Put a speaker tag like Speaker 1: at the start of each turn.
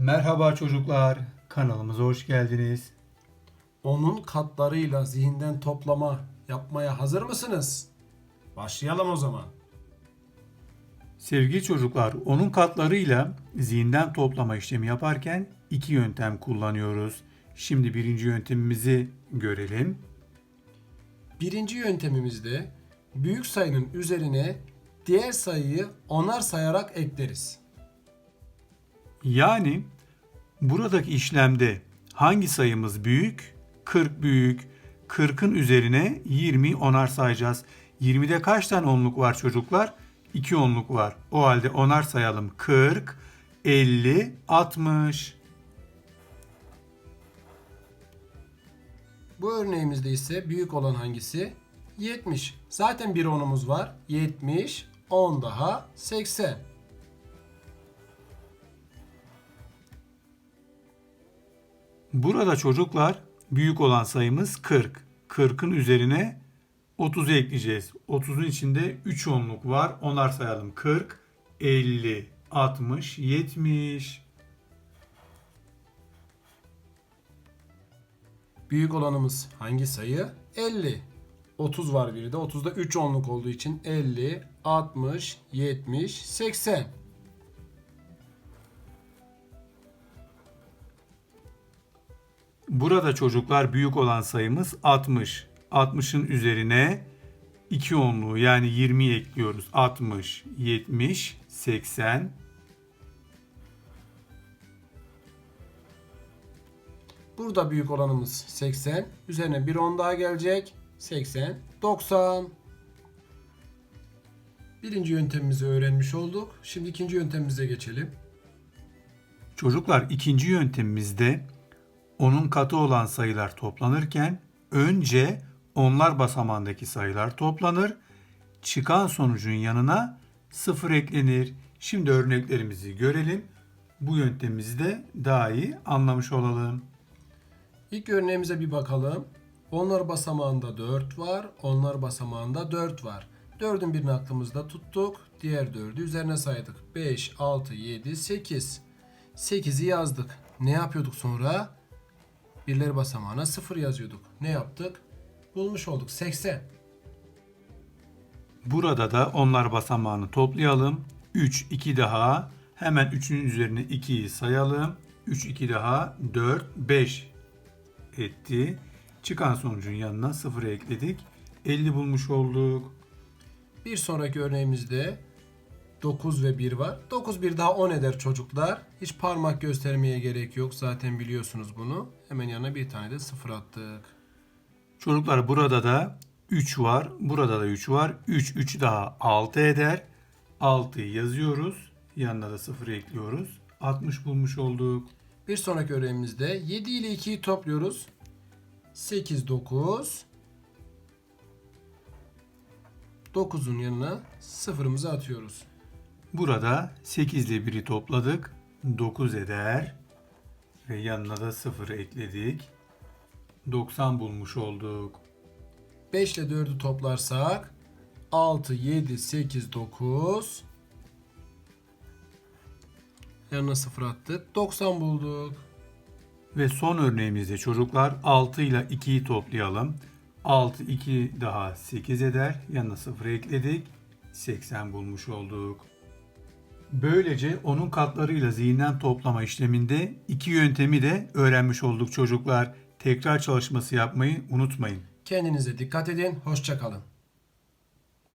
Speaker 1: Merhaba çocuklar, kanalımıza hoş geldiniz.
Speaker 2: Onun katlarıyla zihinden toplama yapmaya hazır mısınız? Başlayalım o zaman.
Speaker 1: Sevgili çocuklar, onun katlarıyla zihinden toplama işlemi yaparken iki yöntem kullanıyoruz. Şimdi birinci yöntemimizi görelim.
Speaker 2: Birinci yöntemimizde büyük sayının üzerine diğer sayıyı onar sayarak ekleriz.
Speaker 1: Yani buradaki işlemde hangi sayımız büyük? 40 büyük. 40'ın üzerine 20 onar sayacağız. 20'de kaç tane onluk var çocuklar? 2 onluk var. O halde onar sayalım. 40, 50, 60.
Speaker 2: Bu örneğimizde ise büyük olan hangisi? 70. Zaten bir onumuz var. 70, 10 daha 80.
Speaker 1: Burada çocuklar büyük olan sayımız 40. 40'ın üzerine 30'u ekleyeceğiz. 30'un içinde 3 onluk var. Onar sayalım. 40, 50, 60, 70.
Speaker 2: Büyük olanımız hangi sayı? 50. 30 var biri de. 30'da 3 onluk olduğu için 50, 60, 70, 80.
Speaker 1: Burada çocuklar büyük olan sayımız 60. 60'ın üzerine 2 onluğu yani 20 ekliyoruz. 60, 70, 80.
Speaker 2: Burada büyük olanımız 80. Üzerine bir 10 daha gelecek. 80, 90. Birinci yöntemimizi öğrenmiş olduk. Şimdi ikinci yöntemimize geçelim.
Speaker 1: Çocuklar ikinci yöntemimizde onun katı olan sayılar toplanırken önce onlar basamağındaki sayılar toplanır. Çıkan sonucun yanına sıfır eklenir. Şimdi örneklerimizi görelim. Bu yöntemimizi de daha iyi anlamış olalım.
Speaker 2: İlk örneğimize bir bakalım. Onlar basamağında 4 var. Onlar basamağında 4 var. 4'ün birini aklımızda tuttuk. Diğer 4'ü üzerine saydık. 5, 6, 7, 8. 8'i yazdık. Ne yapıyorduk sonra? Birleri basamağına 0 yazıyorduk. Ne yaptık? Bulmuş olduk. 80.
Speaker 1: Burada da onlar basamağını toplayalım. 3, 2 daha. Hemen 3'ün üzerine 2'yi sayalım. 3, 2 daha 4, 5 etti. Çıkan sonucun yanına 0 ekledik. 50 bulmuş olduk.
Speaker 2: Bir sonraki örneğimizde 9 ve 1 var. 9 bir daha 10 eder çocuklar. Hiç parmak göstermeye gerek yok. Zaten biliyorsunuz bunu. Hemen yanına bir tane de 0 attık.
Speaker 1: Çocuklar burada da 3 var. Burada da 3 var. 3, 3 daha 6 eder. 6'yı yazıyoruz. Yanına da 0 ekliyoruz. 60 bulmuş olduk.
Speaker 2: Bir sonraki örneğimizde 7 ile 2'yi topluyoruz. 8, 9. 9'un yanına sıfırımızı atıyoruz.
Speaker 1: Burada 8 ile 1'i topladık. 9 eder. Ve yanına da 0 ekledik. 90 bulmuş olduk.
Speaker 2: 5 ile 4'ü toplarsak 6, 7, 8, 9. Yanına 0 attık. 90 bulduk.
Speaker 1: Ve son örneğimizde çocuklar 6 ile 2'yi toplayalım. 6, 2 daha 8 eder. Yanına 0 ekledik. 80 bulmuş olduk. Böylece onun katlarıyla zihinden toplama işleminde iki yöntemi de öğrenmiş olduk çocuklar. Tekrar çalışması yapmayı unutmayın.
Speaker 2: Kendinize dikkat edin. Hoşçakalın.